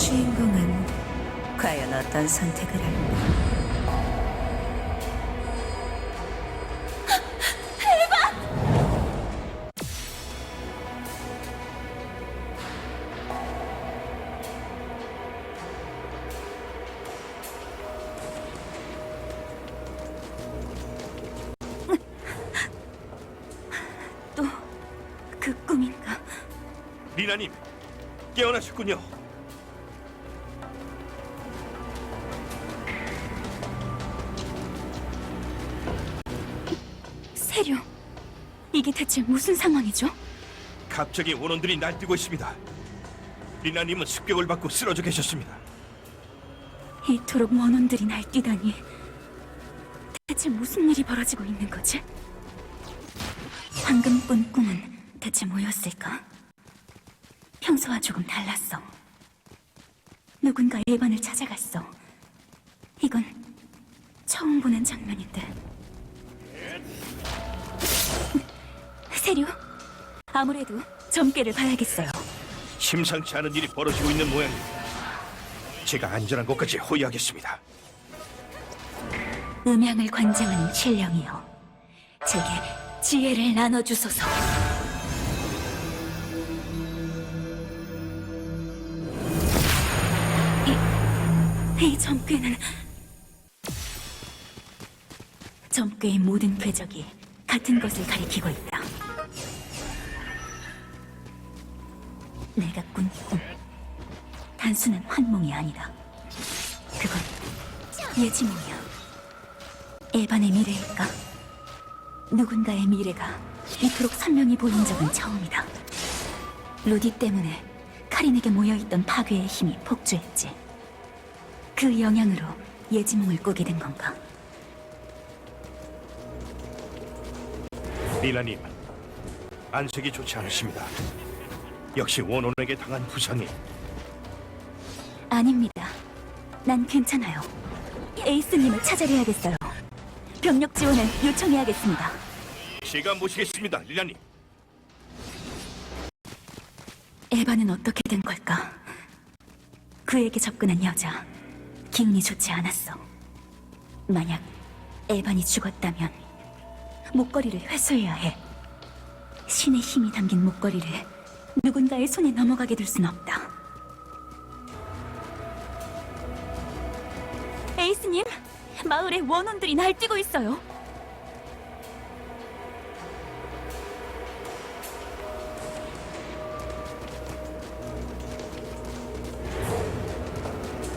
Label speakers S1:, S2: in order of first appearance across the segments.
S1: 주인공은 과연 어떤 선택을 할까? 또 그 꿈인가?
S2: 리나님 깨어나셨군요.
S1: 세류, 이게 대체 무슨 상황이죠?
S2: 갑자기 원원들이 날뛰고 있습니다. 리나님은 습격을 받고 쓰러져 계셨습니다.
S1: 이토록 원혼들이 날뛰다니 대체 무슨 일이 벌어지고 있는 거지? 방금 꾼 꿈은 대체 뭐였을까? 평소와 조금 달랐어. 누군가 예반을 찾아갔어. 이건 처음 보는 장면인데. 세류, 아무래도 점괘를 봐야겠어요.
S2: 심상치 않은 일이 벌어지고 있는 모양입니다. 제가 안전한 곳까지 호위하겠습니다.
S1: 음향을 관장하는 신령이여 제게 지혜를 나눠주소서 이, 이 점괘는 점괘의 모든 궤적이 같은 것을 가리키고 있다 꾼꿈 단순한 환몽이 아니다 그건 예지몽이야 에반의 미래일까? 누군가의 미래가 이토록 선명히 보인 적은 처음이다. 루디 때문에 카린에게 모여있던 파괴의 힘이 폭주했지. 그 영향으로 예지몽을 꾸게 된 건가?
S2: 리나님 안색이 좋지 않으십니다. 역시 원원에게 당한 부상이
S1: 아닙니다. 난 괜찮아요. 에이스님을 찾아내야겠어요. 병력 지원을 요청해야겠습니다.
S2: 제가 모시겠습니다, 리나님.
S1: 에바는 어떻게 된 걸까? 그에게 접근한 여자 기운이 좋지 않았어. 만약 에반이 죽었다면 목걸이를 회수해야 해. 신의 힘이 담긴 목걸이를 누군가의 손에 넘어가게 둘순 없다. 에이스님, 마을에 원혼들이 날뛰고 있어요.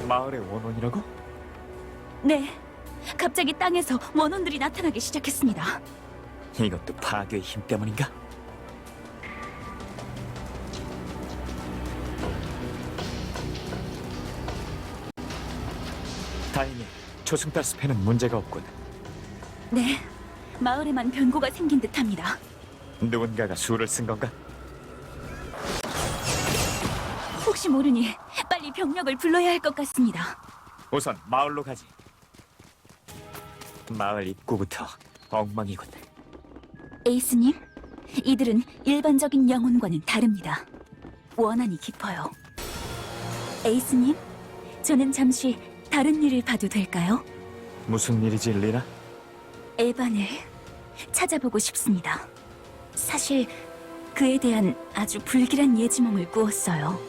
S3: 마을의 원원이라고?
S1: 네, 갑자기 땅에서 원혼들이 나타나기 시작했습니다.
S3: 이것도 파괴의 힘 때문인가? 초승달 숲에는 문제가 없군.
S1: 네, 마을에만 변고가 생긴 듯합니다.
S3: 누군가가 수를 쓴 건가?
S1: 혹시 모르니 빨리 병력을 불러야 할 것 같습니다.
S3: 우선 마을로 가지. 마을 입구부터 엉망이군.
S1: 에이스님, 이들은 일반적인 영혼과는 다릅니다. 원한이 깊어요. 에이스님, 저는 잠시 다른 일을 봐도 될까요?
S3: 무슨 일이지, 리나?
S1: 에반을 찾아보고 싶습니다. 사실 그에 대한 아주 불길한 예지몽을 꾸었어요.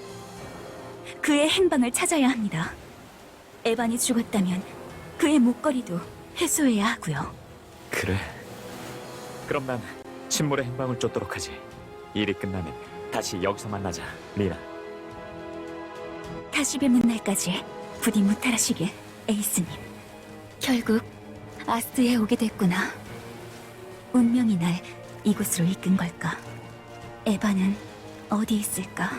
S1: 그의 행방을 찾아야 합니다. 에반이 죽었다면 그의 목걸이도 회수해야 하고요.
S3: 그래. 그럼 난 신물의 행방을 쫓도록 하지. 일이 끝나면 다시 여기서 만나자, 리나.
S1: 다시 뵙는 날까지 부디 무탈하시길, 에이스님. 결국 아스트에 오게 됐구나. 운명이 날 이곳으로 이끈 걸까? 에바는 어디 있을까?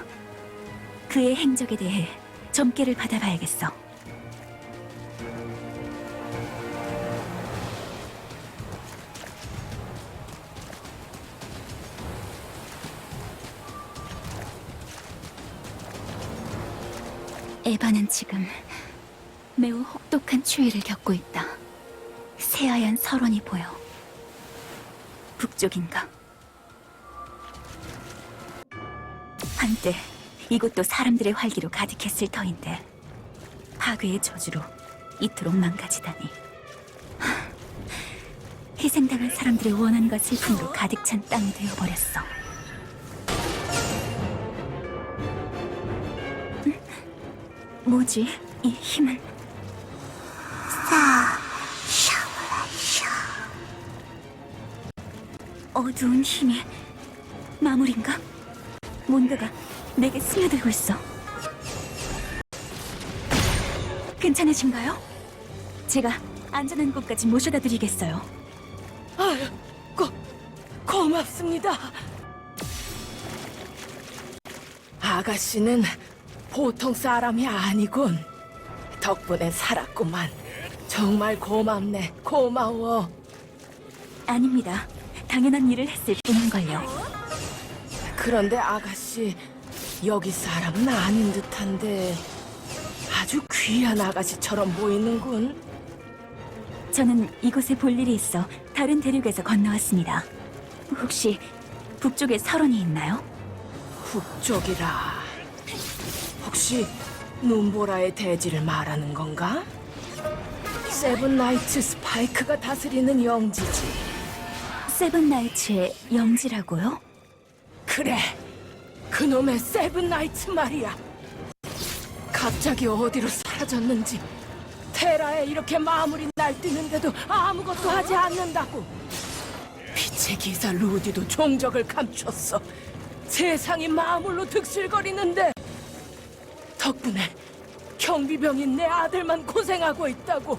S1: 그의 행적에 대해 점괘를 받아봐야겠어. 에바는 지금 매우 혹독한 추위를 겪고 있다. 새하얀 설원이 보여. 북쪽인가? 한때 이곳도 사람들의 활기로 가득했을 터인데 파괴의 저주로 이토록 망가지다니. 하, 희생당한 사람들의 원한과 슬픔으로 가득 찬 땅이 되어버렸어. 음? 뭐지? 이 힘은? 어두운 힘이 마무리인가? 뭔가가 내게 스며들고 있어. 괜찮으신가요? 제가 안전한 곳까지 모셔다 드리겠어요.
S4: 아유, 고, 고맙습니다. 아가씨는 보통 사람이 아니군. 덕분에 살았구만. 정말 고맙네. 고마워.
S1: 아닙니다. 당연한 일을 했을 뿐인걸요.
S4: 그런데 아가씨, 여기 사람은 아닌 듯한데 아주 귀한 아가씨처럼 보이는군.
S1: 저는 이곳에 볼 일이 있어 다른 대륙에서 건너왔습니다. 혹시 북쪽에 설원이 있나요?
S4: 북쪽이라. 혹시 눈보라의 대지를 말하는 건가? 세븐 나이츠 스파이크가 다스리는 영지지.
S1: 세븐나이츠의 영지라고요?
S4: 그래, 그놈의 세븐 나이츠 말이야. 갑자기 어디로 사라졌는지 테라에 이렇게 마무리 날뛰는데도 아무것도 하지 않는다고. 빛의 기사 루디도 종적을 감췄어. 세상이 마물로 득실거리는데 덕분에 경비병인 내 아들만 고생하고 있다고.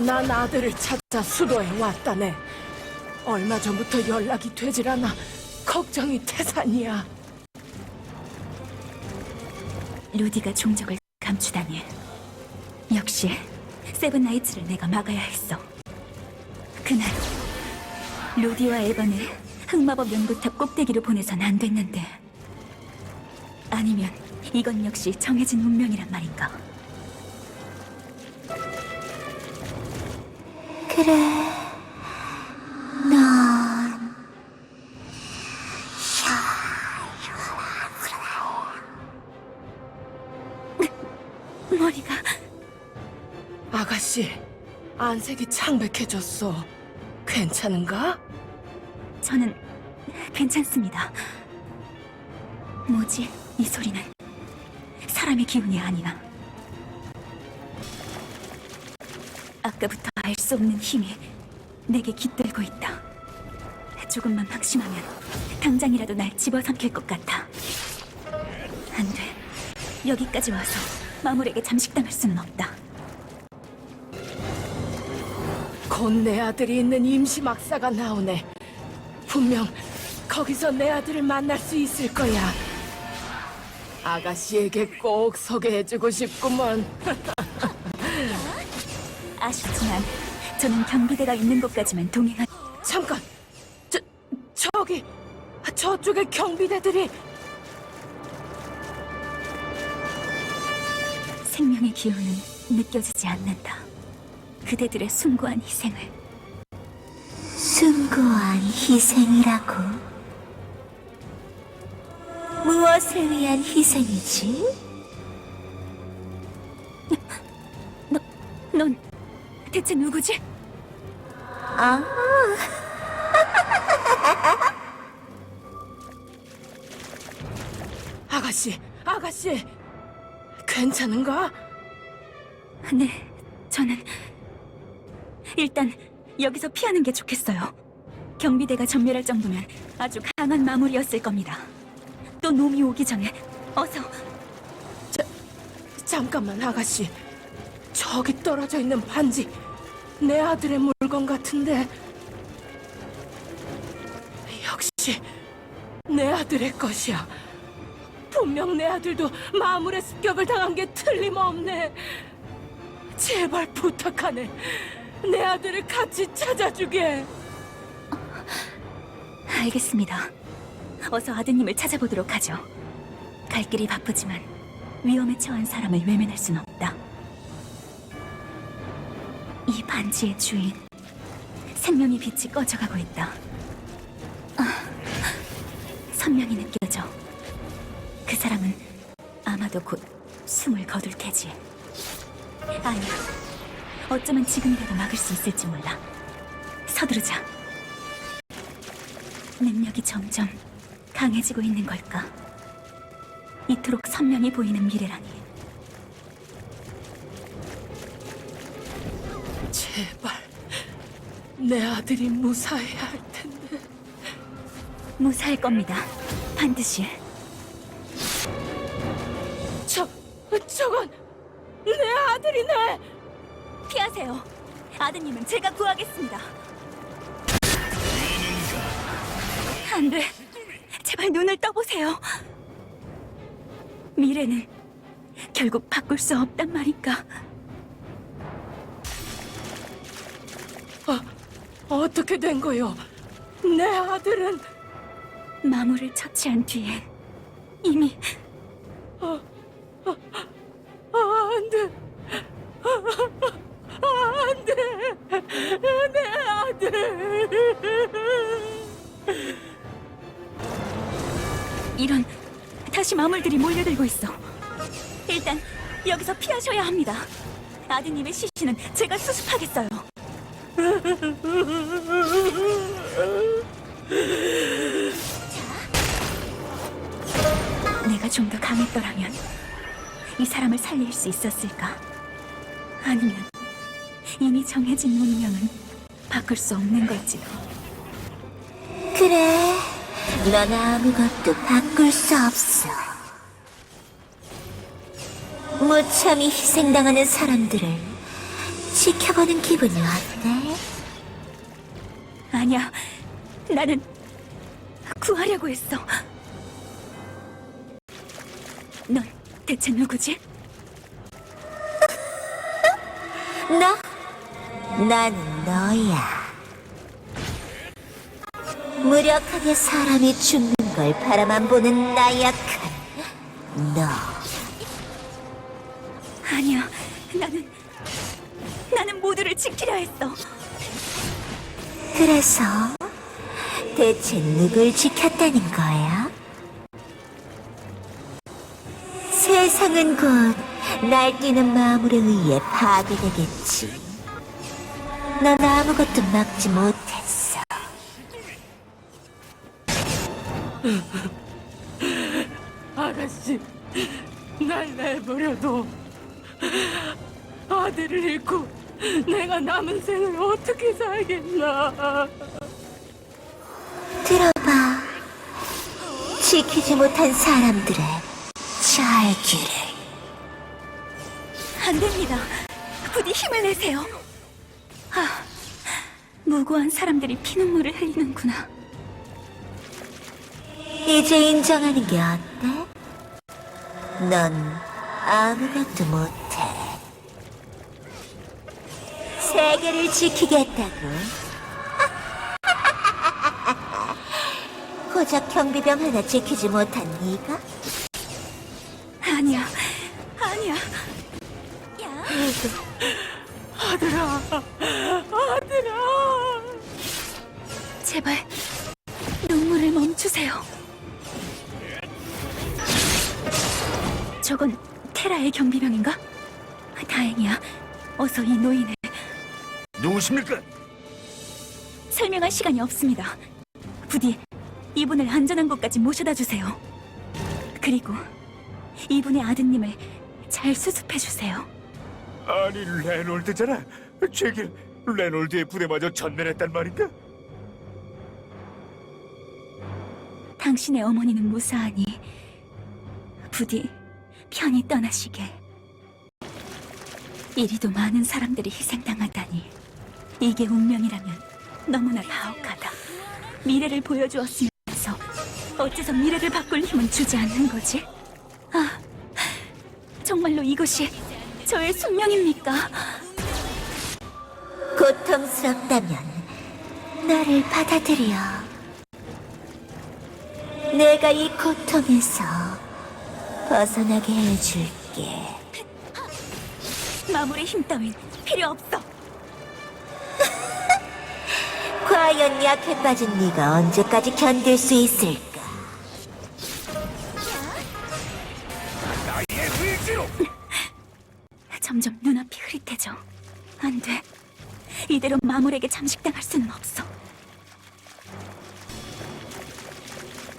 S4: 난 아들을 찾아 수도에 왔다네. 얼마 전부터 연락이 되질 않아 걱정이 태산이야.
S1: 루디가 종적을 감추다니. 역시 세븐나이츠를 내가 막아야 했어. 그날 루디와 에반을 흑마법 연구탑 꼭대기로 보내선 안 됐는데 아니면 이건 역시 정해진 운명이란 말인가? 머리
S4: 안색이 창백해졌어. 괜찮은가?
S1: 저는 괜찮습니다. 뭐지? 이 소리는 사람의 기운이 아니야. 아까부터 알 수 없는 힘이 내게 깃들고 있다. 조금만 방심하면 당장이라도 날 집어삼킬 것 같아. 안 돼. 여기까지 와서 마물에게 잠식당할 수는 없다.
S4: 곧 내 아들이 있는 임시 막사가 나오네. 분명 거기서 내 아들을 만날 수 있을 거야. 아가씨에게 꼭 소개해주고 싶구먼.
S1: 아쉽지만 저는 경비대가 있는 곳까지만 동행한
S4: 잠깐, 저 저기 저쪽에 경비대들이
S1: 생명의 기운은 느껴지지 않는다. 그대들의 숭고한 희생을
S5: 숭고한 희생이라고? 무엇을 위한 희생이지?
S1: 넌 대체 누구지?
S5: 아,
S4: 아가씨, 아가씨, 괜찮은가?
S1: 네, 저는 일단 여기서 피하는 게 좋겠어요. 경비대가 전멸할 정도면 아주 강한 마무리였을 겁니다. 또 놈이 오기 전에 어서.
S4: 잠깐만 아가씨. 저기 떨어져 있는 반지. 내 아들의 물건 같은데. 역시 내 아들의 것이야. 분명 내 아들도 마물의 습격을 당한 게 틀림없네. 제발 부탁하네 내 아들을 같이 찾아주게
S1: 알겠습니다. 어서 아드님을 찾아보도록 하죠. 갈 길이 바쁘지만 위험에 처한 사람을 외면할 순 없다. 이 반지의 주인, 생명의 빛이 꺼져가고 있다. 아, 선명히 느껴져. 그 사람 사람은 아마도 곧 숨을 거둘 테지. 아니야. 어쩌면 지금이라도 막을 수 있을지 몰라. 서두르자. 능력이 점점 강해지고 있는 걸까? 이토록 선명히 보이는 미래라니.
S4: 제발 내 아들이 무사해야 할 텐데.
S1: 무사할 겁니다. 반드시.
S4: 저 저건 내 아들이네.
S1: 피하세요. 아드님은 제가 구하겠습니다. 안 돼. 제발 눈을 떠보세요. 미래는 결국 바꿀 수 없단 말인가.
S4: 어떻게 된 거요? 내 아들은
S1: 마물을 처치한 뒤엔 이미
S4: 아, 안 돼. 안 돼. 내 아들.
S1: 이런 다시 마물들이 몰려들고 있어. 일단 여기서 피하셔야 합니다. 아드님의 시신은 제가 수습하겠어요. 자. 내가 좀 더 강했더라면 이 사람을 살릴 수 있었을까? 아니면 이미 정해진 운명은 바꿀 수 없는 걸지도.
S5: 그래, 넌 아무것도 바꿀 수 없어. 무참히 희생당하는 사람들을 지켜보는 기분이 어때?
S1: 아니야, 나는 구하려고 했어. 넌 대체 누구지?
S5: 나? 나는 너야. 무력하게 사람이 죽는 걸 바라만 보는 나약한 너.
S1: 아니야, 나는 나는 모두를 지키려 했어.
S5: 그래서 대체 누굴 지켰다는 거야? 세상은 곧 날뛰는 마물에 의해 파괴되겠지. 넌 아무것도 막지 못했어.
S4: 아가씨, 날 내버려둬. 아들을 잃고 내가 남은 생을 어떻게 살겠나.
S5: 들어봐. 지키지 못한 사람들의 절규를.
S1: 안 됩니다. 부디 힘을 내세요. 아, 무고한 사람들이 피눈물을 흘리는구나.
S5: 이제 인정하는 게 어때? 넌 아무것도 못해. 세계를 지키겠다고. 고작 경비병 하나 지키지 못한 네가?
S1: 아니야, 아니야. 야,
S4: 아들아, 아들아.
S1: 제발 눈물을 멈추세요. 저건 테라의 경비병인가? 다행이야. 어서 이 노인을
S2: 누구십니까?
S1: 설명할 시간이 없습니다. 부디 이분을 안전한 곳까지 모셔다 주세요. 그리고 이분의 아드님을 잘 수습해 주세요.
S3: 아니 레놀드잖아. 제길 레놀드의 부대마저 전멸했단 말인가?
S1: 당신의 어머니는 무사하니 부디 편히 떠나시게. 이리도 많은 사람들이 희생당하다니 이게 운명이라면 너무나 가혹하다. 미래를 보여주었으면서 어째서 미래를 바꿀 힘은 주지 않는 거지? 아, 정말로 이것이 저의 숙명입니까?
S5: 고통스럽다면 나를 받아들여. 내가 이 고통에서 벗어나게 해줄게.
S1: 마무리 힘 따윈 필요 없어.
S5: 과연 약해 빠진 네가 언제까지 견딜 수 있을까?
S1: 나의 의지로 점점 눈앞이 흐릿해져. 안 돼. 이대로 마물에게 잠식당할 수는 없어.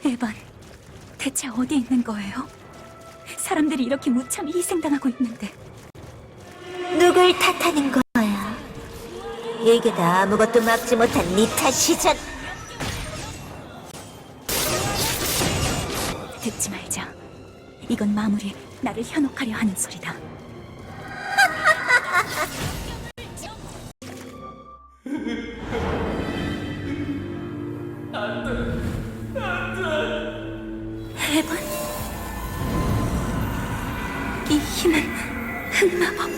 S1: 에반, 대체 어디 있는 거예요? 사람들이 이렇게 무참히 희생당하고 있는데
S5: 누굴 탓하는 거야? 이게 다 아무것도 막지 못한 네 탓이잖아.
S1: 듣지 말자. 이건 마물이 나를 현혹하려 하는 소리다. 이 힘은 흑마법.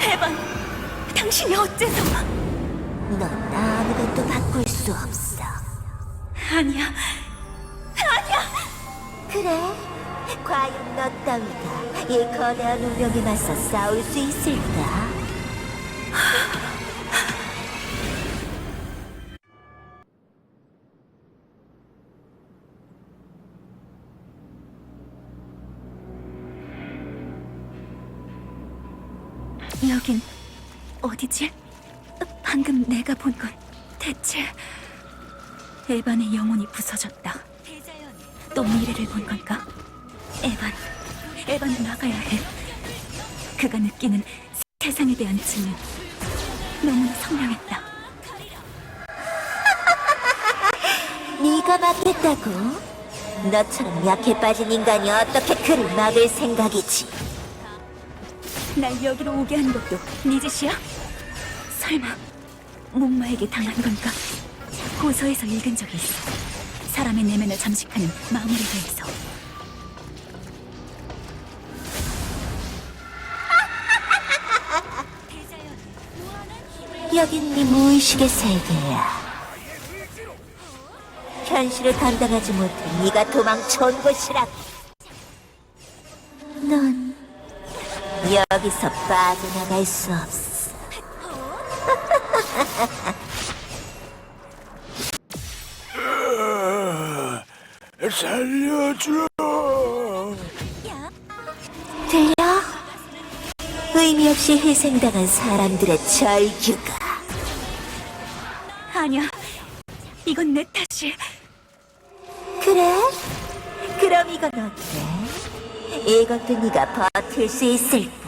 S1: 에반, 당신이 어째서?
S5: 넌 아무것도 바꿀 수 없어.
S1: 아니야,
S5: 그래? 과연 너 따위가 이 거대한 운명에 맞서 싸울 수 있을까?
S1: 본 건 대체 에반의 영혼이 부서졌다. 또 미래를 본 건가? 에반, 에반을 막아야 해. 그가 느끼는 세상에 대한 증은 너무나 선명했다.
S5: 네가 막겠다고? 너처럼 약해 빠진 인간이 어떻게 그를 막을 생각이지?
S1: 날 여기로 오게 한 것도 네 짓이야? 설마 목마에게 당한 건가? 고서에서 읽은 적이 있어. 사람의 내면을 잠식하는 마물에 대해서.
S5: 여긴 네 무의식의 세계야. 현실을 감당하지 못해 네가 도망쳐온 곳이라. 넌 여기서 빠져나갈 수 없어.
S2: 살려줘.
S5: 들려? 의미 없이 희생당한 사람들의 절규가.
S1: 아니야. 이건 내 탓이.
S5: 그래? 그럼 이건 어때? 이것도 네가 버틸 수 있을까?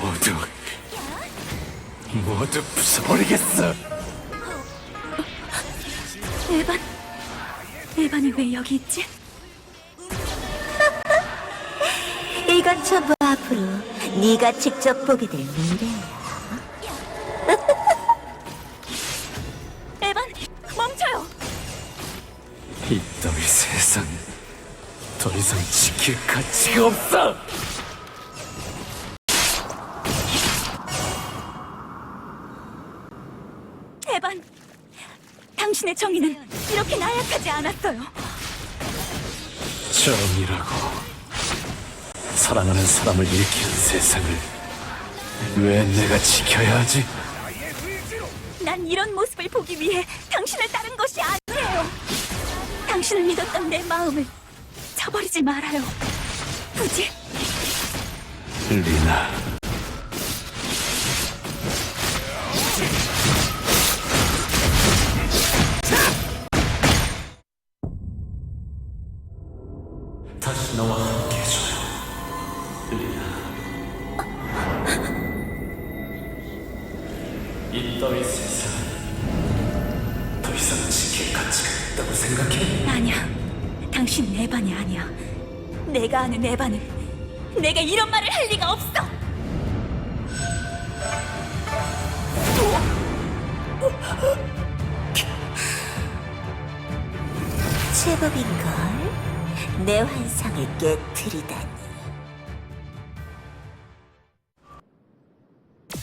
S2: 모두 모두 부숴버리겠어.
S1: 에반. 에반이 왜 여기 있지?
S5: 이건 전부 앞으로 네가 직접 보게 될 미래야.
S2: 이 따위 세상 더 이상 지킬 가치가 없어.
S1: 에반, 당신의 정의는 이렇게 나약하지 않았어요.
S2: 정이라고 사랑하는 사람을 일으키는 세상을 왜 내가 지켜야 하지?
S1: 난 이런 모습을 보기 위해 당신을 따른 것이 아니에요. 당신을 믿었던 내 마음을 저버리지 말아요. 굳이
S2: 리나
S1: 아는 에반은 내가 이런 말을 할 리가 없어.
S5: 제법인걸? 내 환상을 깨뜨리다니.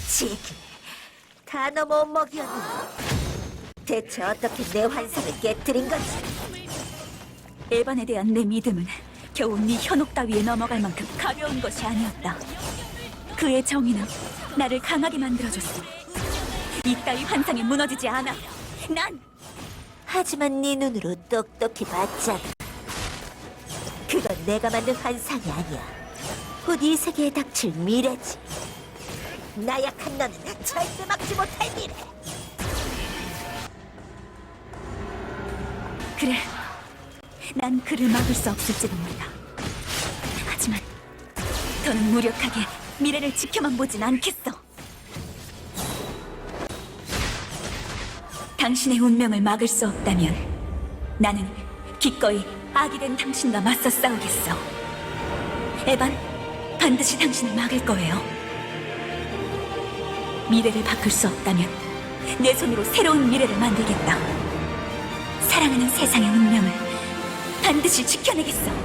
S5: 지기, 다 너무 먹였네. 대체 어떻게 내 환상을 깨뜨린 거지?
S1: 에반에 대한 내 믿음은 겨우 네 현혹 따위에 넘어갈 만큼 가벼운 것이 아니었다. 그의 정의는 나를 강하게 만들어줬어. 이 따위 환상에 무너지지 않아. 난
S5: 하지만 네 눈으로 똑똑히 봤잖아. 그건 내가 만든 환상이 아니야. 곧 이 세계에 닥칠 미래지. 나약한 너는 절대 막지 못할 미래.
S1: 그래. 난 그를 막을 수 없을지도 몰라. 하지만 더는 무력하게 미래를 지켜만 보진 않겠어. 당신의 운명을 막을 수 없다면 나는 기꺼이 악이 된 당신과 맞서 싸우겠어. 에반, 반드시 당신을 막을 거예요. 미래를 바꿀 수 없다면 내 손으로 새로운 미래를 만들겠다. 사랑하는 세상의 운명을 반드시 지켜내겠어.